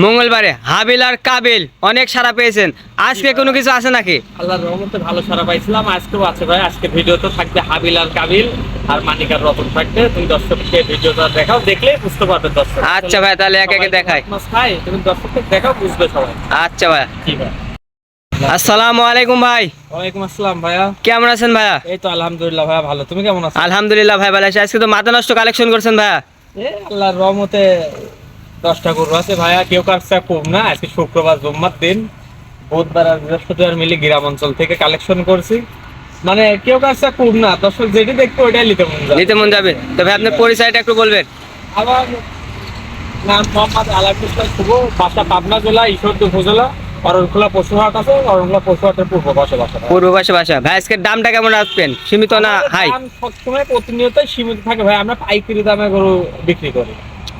মঙ্গলবারে হাবিল আর কাবিল অনেক সারা পেয়েছেন। আজকে কোনো কিছু আছে নাকি? আল্লাহর রহমতে ভালো সারা পাইছিলাম। আজকেও আছে ভাই। আজকে ভিডিওতে থাকবে হাবিল আর কাবিল আর মানিকার রতন থাকবে। তুমি দর্শককে ভিডিওটা দেখাও দেখলে বুঝতে পারবে দর্শক। আচ্ছা ভাই, তাহলে একে একে দেখাই। খায় তুমি দর্শককে দেখাও বুঝবে সবাই। আচ্ছা ভাই। কি ভাই। আসসালামু আলাইকুম ভাই। ওয়ালাইকুম আসসালাম ভাইয়া। কেমন আছেন ভাইয়া? এই তো আলহামদুলিল্লাহ ভাইয়া ভালো। তুমি কেমন আছো? আলহামদুলিল্লাহ ভাই ভালো আছি। আজকে তো মাথা নষ্ট কালেকশন করছেন ভাইয়া। এ আল্লাহর রহমতে দশটা গরু আছে ভাইয়া কেউ কাছে কম না। আজকে শুক্রবার জুম্মার দিন। বুধবার আর বৃহস্পতিবার মিলে গ্রাম অঞ্চল থেকে কালেকশন করছি। মানে কেউ কাছে কম না দর্শক যেটি দেখব ওইটাই নিতে মন যাবে। নিতে মন যাবে। তো ভাই আপনার পরিচয়টা একটু বলবেন। আবার নাম মোহাম্মদ আলাকুস্তান শুভ বাসা পাবনা জেলা ঈশ্বরদী উপজেলা অরণখোলা পশুহাট আছে অরণখোলা পশুহাটের পূর্ব পাশে বাসা। পূর্ব পাশে বাসা। ভাই আজকের দামটা কেমন রাখবেন? সীমিত না হাই সবসময় প্রতিনিয়ত সীমিত থাকে ভাই আমরা পাইকারি দামে গরু বিক্রি করি।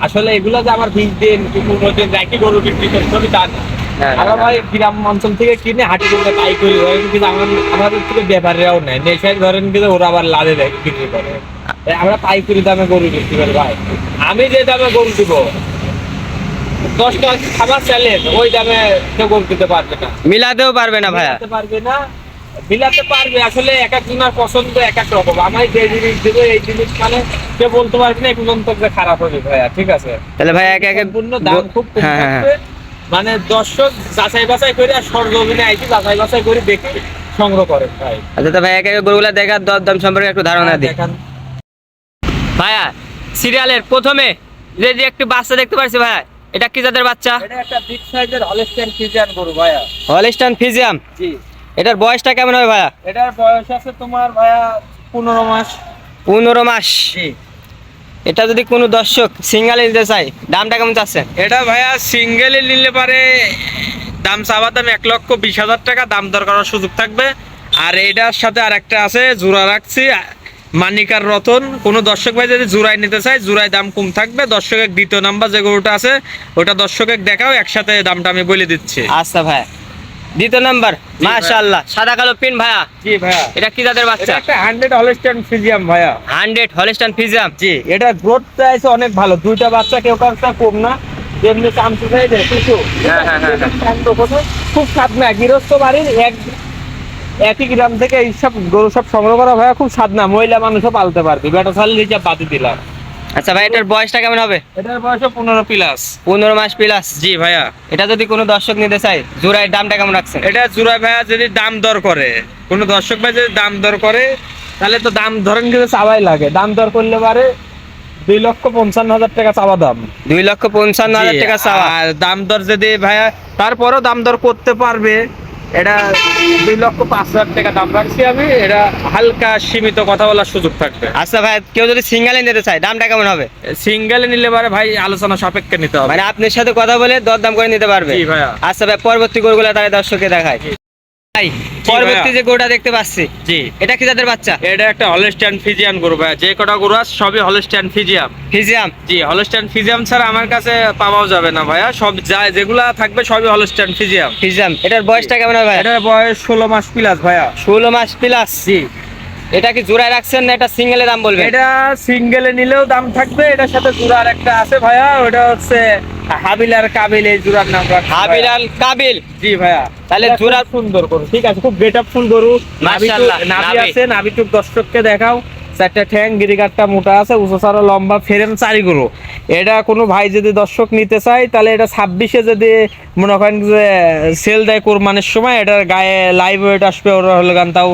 আসলে এগুলো যে আমার বিশ দিন কি পনেরো দিন একই গরু বিক্রি তা না। হ্যাঁ, আমরা ভাই গ্রাম অঞ্চল থেকে কিনে হাঁটি করে পাইকারি হয় কিন্তু আমাদের থেকে ব্যাপারীরাও নেয়। নেশায় ধরেন কিন্তু ওরা আবার দেয় বিক্রি করে। আমরা পাইকারি দামে গরু বিক্রি করি ভাই। আমি যে দামে গরু দিব দশ টাকা খাবার চাইলেন ওই দামে কেউ গরু দিতে পারবে না। মিলাতেও পারবে না ভাইয়া। পারবে না মিলাতে পারবে আসলে এক একজনের পছন্দ এক এক রকম। আমি যে জিনিস দেবো এই জিনিস মানে কেউ বলতে পারবে না এই পর্যন্ত যে খারাপ হবে ভাইয়া ঠিক আছে? তাহলে ভাই এক এক সম্পূর্ণ দাম খুব কম হ্যাঁ হ্যাঁ থাকবে। মানে দর্শক যাচাই বাছাই করে আর সরজমিনে আইসি যাচাই বাছাই করে দেখে সংগ্রহ করে ভাই। আচ্ছা তো ভাই এক এক গরুগুলা দেখার দর দাম সম্পর্কে একটু ধারণা দেখান। ভাইয়া সিরিয়ালের প্রথমে যে যে একটি বাচ্চা দেখতে পাচ্ছি ভাইয়া এটা কি জাতের বাচ্চা? এটা একটা বিগ সাইজের হলস্টেন ফিজিয়ান গরু ভাইয়া। হলিস্টান ফিজিয়াম জি। এটার বয়সটা কেমন হবে ভাইয়া? এটার বয়স আছে তোমার ভাইয়া পনেরো মাস। পনেরো মাস। এটা যদি কোনো দর্শক সিঙ্গালে নিতে চাই দামটা কেমন চাচ্ছেন? এটা ভাইয়া সিঙ্গেলে নিলে পারে দাম চাওয়া দাম এক লক্ষ বিশ হাজার টাকা দাম দর করার সুযোগ থাকবে। আর এটার সাথে আর একটা আছে জোড়া রাখছি মানিকার রতন। কোনো দর্শক ভাই যদি জোড়াই নিতে চায় জোড়াই দাম কম থাকবে। দর্শকের দ্বিতীয় নাম্বার যে গরুটা আছে ওটা দর্শকের দেখাও একসাথে দামটা আমি বলে দিচ্ছি। আচ্ছা ভাইয়া দ্বিতীয় নাম্বার মাশাআল্লাহ সাদা কালো পিন ভাইয়া। জি ভাইয়া। এটা কি জাতের বাচ্চা? একটা হান্ড্রেড হলস্টাইন ফিজিয়াম ভাইয়া। হান্ড্রেড হলিস্টান ফিজিয়াম জি এটা গ্রোথটা আছে অনেক ভালো। দুইটা বাচ্চা কেউ কম না। যেমনি হয়ে যায় কিছু। হ্যাঁ, হ্যাঁ, হ্যাঁ, হ্যাঁ। খুব গৃহস্থ বাড়ির এক একই গ্রাম থেকে এইসব গরু সব সংগ্রহ করা ভাইয়া খুব স্বাদ না মহিলা মানুষও পালতে পারবে। বেটা চাল হিসাব বাদি দিলাম। আচ্ছা ভাই এটার বয়সটা কেমন হবে? এটার বয়স পনেরো প্লাস পনেরো মাস প্লাস জি ভাইয়া। এটা যদি কোনো দর্শক নিতে চায় জোড়ায় দামটা কেমন রাখছেন? এটা ভাইয়া যদি দাম দর করে কোনো দর্শক ভাই যদি দাম দর করে তাহলে তো দাম ধরেন কিন্তু চাওয়াই লাগে। দাম দর করলে পারে দুই লক্ষ পঞ্চান্ন হাজার টাকা চাওয়া দাম। দুই লক্ষ পঞ্চান্ন হাজার টাকা চাওয়া। আর দাম দর যদি ভাইয়া তারপরও দাম দর করতে পারবে এটা দুই লক্ষ পাঁচ হাজার টাকা দাম রাখছি আমি। এটা হালকা সীমিত কথা বলার সুযোগ থাকবে। আচ্ছা ভাই কেউ যদি সিঙ্গেলে নিতে চায় দামটা কেমন হবে? সিঙ্গেলে নিলে পারে ভাই আলোচনা সাপেক্ষে নিতে হবে। মানে আপনার সাথে কথা বলে দরদাম করে নিতে পারবে? আচ্ছা ভাই পরবর্তী গরুগুলা তাই দর্শকে দেখায় ভাই পরবর্তী ভাইয়া। যে গরুটা দেখতে পাচ্ছি জি। এটা কি জাতের বাচ্চা? এটা একটা হলস্টাইন ফিজিয়ান গরু ভাইয়া যে কটা গরু আছে সবই হলস্টাইন ফিজিয়াম ফিজিয়াম জি হলস্টাইন ফিজিয়াম ছাড়া আমার কাছে পাওয়াও যাবে না ভাইয়া সব যা যেগুলা থাকবে সবই হলস্টাইন ফিজিয়াম ফিজিয়াম এটার বয়সটা কেমন হবে ভাই? এটার বয়স ষোলো মাস প্লাস ভাইয়া। ষোলো মাস প্লাস জি। এটা কি জোড়ায় রাখছেন না এটা সিঙ্গেলে দাম বলবেন? এটা সিঙ্গেলে নিলেও দাম থাকবে এটার সাথে জোড়ার একটা আছে ভাইয়া ওটা হচ্ছে হাবিল আর কাবিল এই জোড়ার নাম রাখছি ভাইয়া। হাবিলাল কাবিল? জি ভাইয়া। তাহলে জোড়া- সুন্দর করো ঠিক আছে? খুব গেট আপ ফুল গরু। নাভি। আছে নাভিটুক দর্শককে দেখাও। চারটা ঠ্যাং গিরিকারটা মোটা আছে উঁচু সারা লম্বা ফেরেন চারি গরু এটা কোনো ভাই যদি দর্শক নিতে চায় তাহলে এটা ছাব্বিশে যদি মনে করেন যে সেল দেয় কোরবানির সময় এটার গায়ে লাইভ ওয়েট আসবে ওরা হলো গান তাও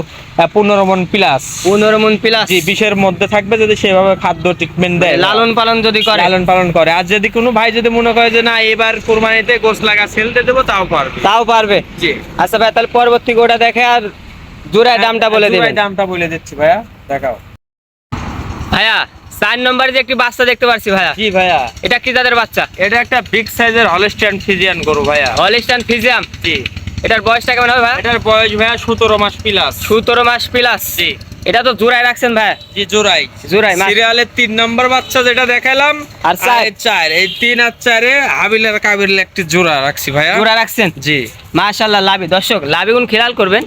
পনেরো মন প্লাস পনেরো মন প্লাস জি বিশের মধ্যে থাকবে যদি সেভাবে খাদ্য ট্রিটমেন্ট দেয়। লালন পালন যদি করে। লালন পালন করে। আর যদি কোনো ভাই যদি মনে করে যে না এবার কোরবানিতে গোস লাগা সেল দিয়ে দেবো তাও পারবে। তাও পারবে। জি। আচ্ছা ভাই তাহলে পরবর্তী গরুটা দেখে আর জোড়ায় দামটা বলে দিবেন। দামটা বলে দিচ্ছি ভাইয়া দেখাও। ভাইয়া চার নম্বরে যে একটি বাচ্চা দেখতে পাচ্ছি ভাইয়া। জি ভাইয়া? এটা কি জাতের বাচ্চা? এটা একটা বিগ সাইজের হলস্টাইন ফিজিয়ান গরু ভাইয়া। হলিস্টান ফিজিয়াম জি। এটার বয়সটা কেমন হবে ভাই এটার বয়স ভাইয়া সতেরো মাস প্লাস সতেরো মাস প্লাস জি। এটা তো জোড়ায় রাখছেন ভাই জি জোড়াই। জোড়ায় মা- সিরিয়ালের তিন নম্বর বাচ্চা যেটা দেখালাম আর চার? এই চার। এই তিন আর চারে হাবিলের কাবিলের একটি জোড়া রাখছি ভাইয়া। জোড়া রাখছেন? জি। মাশাল্লাহ লাভি। দর্শক লাভিগুন খেয়াল করবেন।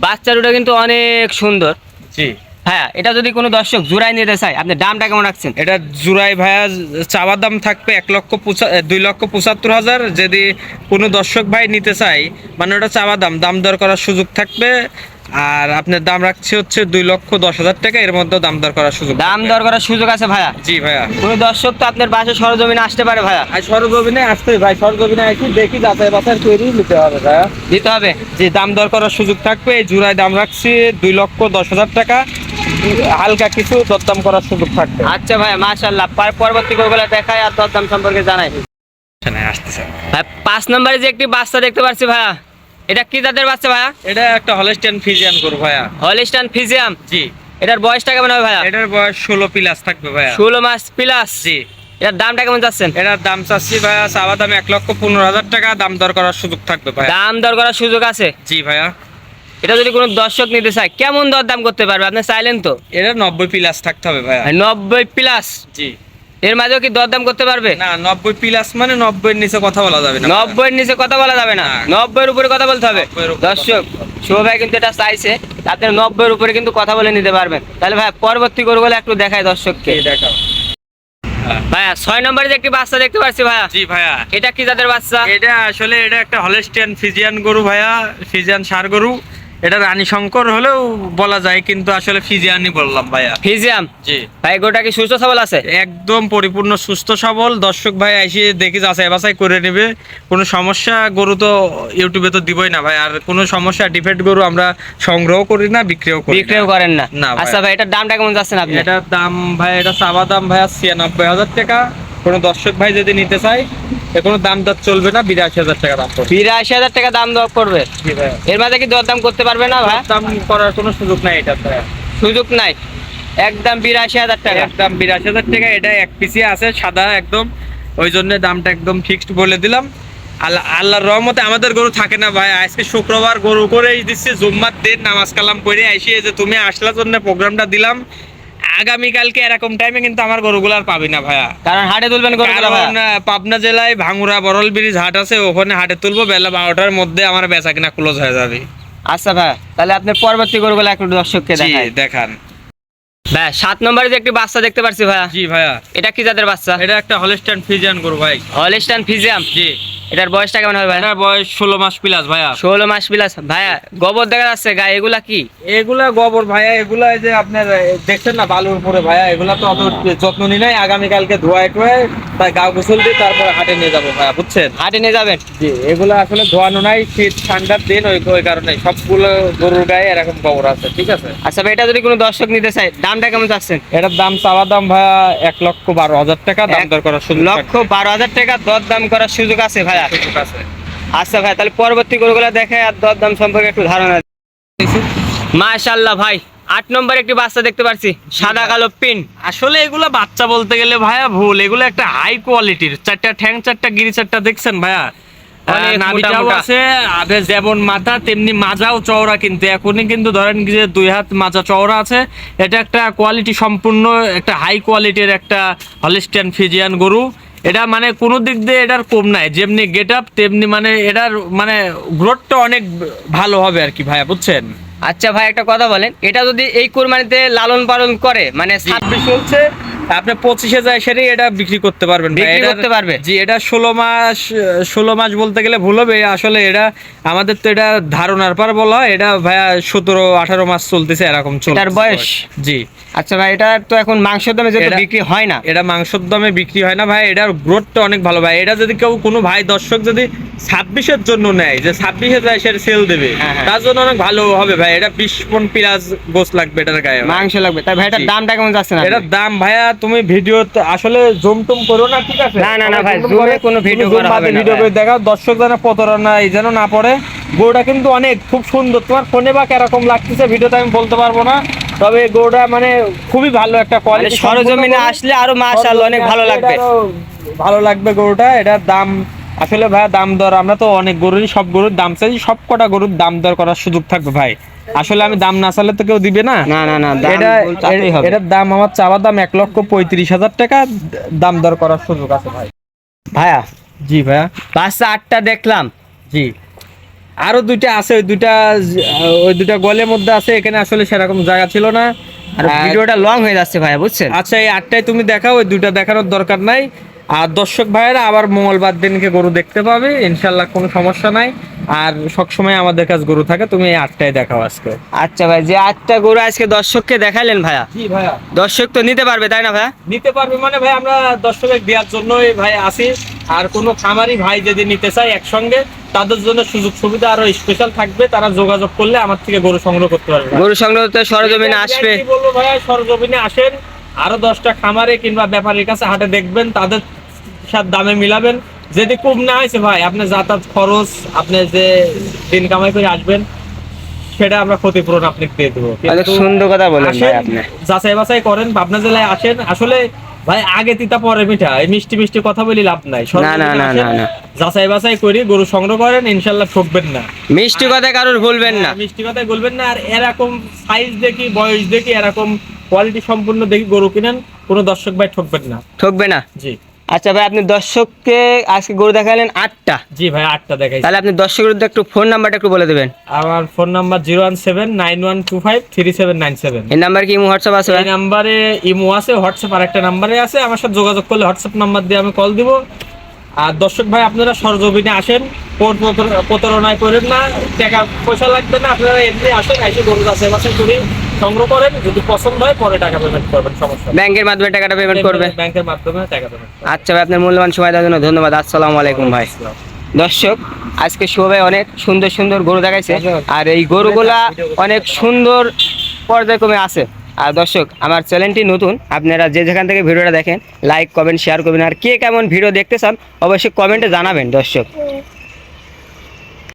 বাচ্চার ওটা কিন্তু অনেক সুন্দর। জি। ভাইয়া এটা যদি কোনো দর্শক জোড়াই নিতে চায় আপনি দামটা কেমন রাখছেন? এটা জুরাই ভাইয়া চাওয়ার দাম থাকবে এক লক্ষ দুই লক্ষ পঁচাত্তর হাজার। যদি কোনো দর্শক ভাই নিতে চায় মানে ওটা চাওয়া দাম দাম দর করার সুযোগ থাকবে। আর আপনার দাম রাখছে হচ্ছে দুই লক্ষ দশ হাজার টাকা এর মধ্যে দাম দর করার সুযোগ দাম দর করার সুযোগ আছে ভাইয়া? জি ভাইয়া। কোনো দর্শক তো আপনার বাসে সরজমিনে আসতে পারে ভাইয়া। আর সরজমিনে আসতে ভাই সরজমিনে আসি দেখি যাচাই বাছাই তৈরি নিতে হবে ভাইয়া। দিতে হবে। যে দাম দর করার সুযোগ থাকবে এই জুড়ায় দাম রাখছি দুই লক্ষ দশ হাজার টাকা। হালকা কিছু দরদাম করার সুযোগ থাকবে। আচ্ছা ভাইয়া মাশাল্লাহ পর- পরবর্তী গরুগুলো দেখায় আর দরদাম সম্পর্কে জানাই। আসতেছে। ভাই পাঁচ নম্বরে যে একটি বাচ্চা দেখতে পাচ্ছি ভাইয়া এটা কি জাতের বাচ্চা ভাইয়া? এটা একটা হলেস্টিয়ান ফিজিয়ান করু ভাইয়া। হলিস্টান ফিজিয়াম জি। এটার বয়সটা কেমন হবে ভাইয়া? এটার বয়স ষোলো প্লাস থাকবে ভাইয়া। ষোলো মাস প্লাস? জি। এটার দামটা কেমন যাচ্ছেন এটার দাম চাচ্ছি ভাইয়া চাওয়া দাম এক লক্ষ পনেরো হাজার টাকা। দাম দর করার সুযোগ থাকবে ভাইয়া। দাম দর করার সুযোগ আছে? জি ভাইয়া। এটা যদি কোনো দর্শক নিতে চায় কেমন দর দাম করতে পারবে? আপনি চাইলেন তো? এটা নব্বই প্লাস থাকতে হবে ভাইয়া। নব্বই প্লাস জি। এর মাঝেও কি দর দাম করতে পারবে? না নব্বই প্লাস মানে নব্বইয়ের নিচে কথা বলা যাবে না নব্বইয়ের নিচে কথা বলা যাবে না। না। নব্বইয়ের উপরে কথা বলতে হবে। 90 এর উপরে দর্শক শুভ ভাই কিন্তু এটা চাইছে আপনার নব্বইয়ের উপরে কিন্তু কথা বলে নিতে পারবেন। তাহলে ভাই পরবর্তী গরুগুলো একটু দেখায় দর্শককে। দেখাও। ভাইয়া ছয় নম্বরে যে একটি বাচ্চা দেখতে পাচ্ছি ভাইয়া। জি ভাইয়া। এটা কি জাতের বাচ্চা? এটা আসলে এটা একটা হলেস্টিয়ান ফিজিয়ান গরু ভাইয়া ফিজিয়ান সার গরু। এটা রানী শঙ্কর হলেও বলা যায় কিন্তু আসলে ফিজিয়ানই বললাম ভাইয়া। ফিজিয়াম জি। ভাই গোটা কি সুস্থ সবল আছে? একদম পরিপূর্ণ সুস্থ সবল। দর্শক ভাই এসে দেখি যাচাই বাছাই করে নেবে। কোনো সমস্যা গরু তো ইউটিউবে তো দিবই না ভাই। আর কোনো সমস্যা ডিফেক্ট গরু আমরা সংগ্রহ করি না বিক্রিও করি বিক্রিও করেন না? ভাই। আচ্ছা ভাই এটার দামটা কেমন যাচ্ছেন আপনি? এটার দাম ভাই এটা চাওয়া দাম ভাইয়া ছিয়ানব্বই হাজার টাকা। কোনো দর্শক ভাই যদি নিতে চায় কোনো দাম দর চলবে না বিরাশি হাজার টাকা দাম পড়বে। বিরাশি হাজার টাকা দাম দর করবে এর মাঝে কি দরদাম করতে পারবে না ভাই? দাম করার কোনো সুযোগ নাই এটা সুযোগ নাই। একদম বিরাশি হাজার টাকা। একদম বিরাশি হাজার টাকা এটা এক পিসি আছে সাদা একদম। ওই জন্য দামটা একদম ফিক্সড বলে দিলাম। আল্লাহ আল্লাহর রহমতে আমাদের গরু থাকে না ভাই। আজকে শুক্রবার গরু করেই দিচ্ছে জুম্মার দিন নামাজ কালাম করে আইসি যে তুমি আসলার জন্য প্রোগ্রামটা দিলাম। আগামীকালকে এরকম টাইমে কিন্তু আমার গরুগুলো আর পাবি না ভাইয়া। কারণ হাটে তুলবেন কারণ পাবনা জেলায় ভাঙুরা বরল ব্রিজ হাট আছে ওখানে হাটে তুলবো বেলা বারোটার মধ্যে আমার বেচা কিনা ক্লোজ হয়ে যাবে। আচ্ছা ভাই তাহলে আপনি পরবর্তী গরুগুলো একটু দর্শককে দেখান। ভাই সাত নম্বরে যে একটি বাচ্চা দেখতে পাচ্ছি ভাইয়া। জি ভাইয়া। এটা কি জাতের বাচ্চা? এটা একটা হলস্টাইন ফিজিয়ান গরু ভাই। হলিস্টান ফিজিয়াম জি। এটার বয়সটা কেমন হবে ভাই? এটার বয়স ষোলো মাস প্লাস ভাইয়া। ষোলো মাস প্লাস ভাইয়া গোবর দেখা যাচ্ছে গায়ে এগুলা কি? এগুলা গোবর ভাইয়া এগুলা যে আপনার দেখছেন না বালুর উপরে ভাইয়া? এগুলা তো অত যত্ন নি নাই। আগামীকালকে ধোয়ায় টোয়ায় তাই গা গোসল দিয়ে তারপরে হাটে নিয়ে যাব ভাইয়া বুঝছেন? হাটে নিয়ে যাবেন? জি এগুলা আসলে ধোয়ানো নাই শীত ঠান্ডার দিন ওই ওই কারণে সবগুলো গরুর গায়ে এরকম গোবর আছে ঠিক আছে? আচ্ছা ভাই এটা যদি কোনো দর্শক নিতে চায় দামটা কেমন চাচ্ছেন? এটার দাম চাওয়া দাম ভাইয়া এক লক্ষ বারো হাজার টাকা দাম দর করার সুযোগ লক্ষ বারো হাজার টাকা দর দাম করার সুযোগ আছে ভাইয়া আছে। আচ্ছা ভাই তাহলে পরবর্তী গরুগুলো দেখে আর দর দাম সম্পর্কে একটু ধারণা মাশাল্লাহ ভাই আট নম্বর একটি বাচ্চা দেখতে পাচ্ছি সাদা কালো পিন। আসলে এগুলা বাচ্চা বলতে গেলে ভাইয়া ভুল এগুলো একটা হাই কোয়ালিটির চারটা ঠ্যাং চারটা গিরি চারটা দেখছেন ভাইয়া। আছে আবে যেমন মাথা তেমনি মাজাও চওড়া কিন্তু। এখনই কিন্তু ধরেন যে দুই হাত মাজা চওড়া আছে এটা একটা কোয়ালিটি সম্পূর্ণ একটা হাই কোয়ালিটির একটা হলিস্টিয়ান ফিজিয়ান গরু। এটা মানে কোনো দিক দিয়ে এটার কম নাই। যেমনি গেট আপ তেমনি মানে এটার মানে গ্রোথটা অনেক ভালো হবে আর কি ভাইয়া বুঝছেন? আচ্ছা ভাই একটা কথা বলেন। এটা যদি এই কোরবানিতে লালন পালন করে মানে ছাব্বিশ চলছে আপনি পঁচিশে যায় সেরে এটা বিক্রি করতে পারবেন বিক্রি করতে পারবে? জি এটা ষোলো মাস ষোলো মাস বলতে গেলে ভুল হবে। আসলে এটা আমাদের তো এটা ধারণার পর বলা হয় এটা ভাইয়া সতেরো আঠারো মাস চলতেছে এরকম চলছে এটার বয়স? জি। আচ্ছা ভাই এটা তো এখন মাংসের দামে এটা- বিক্রি হয় না। এটা মাংসের দামে বিক্রি হয় না ভাই এটার গ্রোথটা অনেক ভালো ভাই। এটা যদি কেউ কোনো ভাই দর্শক যদি ছাব্বিশের জন্য নেয় যে ছাব্বিশে যায় সে সেল দেবে হ্যাঁ, হ্যাঁ। তার জন্য অনেক ভালো হবে ভাই। এটা বিশ পন পিরাজ গোস লাগবে এটার গায়ে মাংস লাগবে। তাই ভাই এটার। দামটা কেমন যাচ্ছে না এটার দাম ভাইয়া তুমি ভিডিও আসলে জুম টুম করো না ঠিক আছে? না, না, না ভাই, এ কোনো ভিডিও করা হবে না ভিডিও করে দেখাও দর্শক যেন প্রতারণা এই যেন না পড়ে। গরুটা কিন্তু অনেক খুব সুন্দর। তোমার ফোনে বা কীরকম লাগতেছে ভিডিওতে আমি বলতে পারব না। তবে গরুটা মানে খুবই ভালো একটা মানে কোয়ালিটি সরজমিনে আসলে আরও মাশাআল্লাহ অনেক ভালো লাগবে। ভালো লাগবে গরুটা। এটার দাম আসলে ভাই দাম দর আমরা তো অনেক গরুরই সব গরুর দাম চাই সব কটা গরুর দাম দর করার সুযোগ থাকবে ভাই। আসলে আমি দাম না চালে তো কেউ দিবে না? না না না এটা এটার দাম আমার চাওয়া দাম এক লক্ষ পঁয়ত্রিশ হাজার টাকা দাম দর করার সুযোগ আছে ভাই। ভাইয়া? জি ভাইয়া। বাচ্চা আটটা দেখলাম। জি। আরও দুইটা আছে ওই দুইটা ওই দুইটা গলের মধ্যে আছে এখানে আসলে সেরকম জায়গা ছিল না। আর আর- ভিডিওটা লং হয়ে যাচ্ছে ভাইয়া বুঝছেন? আচ্ছা এই আটটায় তুমি দেখাও ওই দুইটা দেখানোর দরকার নাই। আর দর্শক ভাইয়েরা আবার মঙ্গলবার দিনকে গরু দেখতে পাবে। ইনশাল্লাহ কোনো সমস্যা নাই। আর সবসময় আমাদের কাছে গরু থাকে তুমি এই আটটায় দেখাও আজকে। আচ্ছা ভাই যে আটটা গরু আজকে দর্শককে দেখালেন ভাইয়া? জি ভাইয়া। দর্শক তো নিতে পারবে তাই না ভাইয়া? নিতে পারবে মানে ভাই আমরা দর্শকের দেওয়ার জন্যই ভাই আসি। আর কোনো খামারি ভাই যদি নিতে চায় একসঙ্গে তাদের জন্য সুযোগ সুবিধা আরও স্পেশাল থাকবে। তারা যোগাযোগ করলে আমার থেকে গরু সংগ্রহ করতে পারবে গরু সংগ্রহ তো সরজমিনে আসবে। বলব ভাইয়া সরজমিনে আসেন। আরও দশটা খামারে কিংবা ব্যাপারীর কাছে হাটে দেখবেন তাদের সাথে দামে মিলাবেন। যদি কম না হয়েছে ভাই আপনার যাতায়াত খরচ আপনি যে দিন কামাই করে আসবেন সেটা আমরা ক্ষতিপূরণ আপনাকে দিয়ে দেবো। সুন্দর কথা বলেন ভাই আপনি। যাচাই বাছাই করেন পাবনা জেলায় আসেন। আসলে ভাই আগে তিতা পরে মিঠা এই মিষ্টি মিষ্টি কথা বলি লাভ নাই। না, না, না, না, না। যাচাই বাছাই করি গরু সংগ্রহ করেন ইনশাল্লাহ ঠকবেন না। মিষ্টি কথা কারোর ভুলবেন না। হ্যাঁ, মিষ্টি কথাই বলবেন না। আর এরকম সাইজ দেখি বয়স দেখি এরকম কোয়ালিটি সম্পূর্ণ দেখি গরু কিনেন কোনো দর্শক ভাই ঠকবেন না। ঠকবে না? জি। আচ্ছা ভাই আপনি দর্শককে আজকে গরু দেখালেন আটটা। জি ভাই আটটা দেখাই তাহলে আপনি দর্শকের একটু ফোন নাম্বারটা একটু বলে দেবেন। আমার phone number zero one seven nine one two five three seven nine seven. এই নাম্বার কি ইমো হোয়াটসঅ্যাপ আছে এই নাম্বারে ইমো আছে হোয়াটসঅ্যাপ আর একটা নাম্বারে আছে। আমার সাথে যোগাযোগ করলে হোয়াটসঅ্যাপ নাম্বার দিয়ে আমি কল দিব। আর দর্শক ভাই আপনারা সরজমিনে আসেন। প্রতারণায় করেন না। টাকা পয়সা লাগবে না। আপনারা এমনি আসেন এসে গরু আছে মাসে করি। সংগ্রহ করেন যদি পছন্দ হয় পরে টাকা পেমেন্ট করবেন সমস্যা ব্যাংকের মাধ্যমে টাকাটা পেমেন্ট করবে? ব্যাংকের মাধ্যমে টাকা পেমেন্ট আচ্ছা ভাই আপনার মূল্যবান সময় দেওয়ার জন্য ধন্যবাদ। আসসালামু আলাইকুম ভাই। দর্শক আজকে শুভ অনেক সুন্দর সুন্দর গরু দেখাইছে। আর এই গরুগুলা অনেক সুন্দর পর্যায়ক্রমে আছে। আর দর্শক আমার চ্যানেলটি নতুন আপনারা যে যেখান থেকে ভিডিওটা দেখেন লাইক কমেন্ট শেয়ার করবেন। আর কে কেমন ভিডিও দেখতে চান অবশ্যই কমেন্টে জানাবেন দর্শক।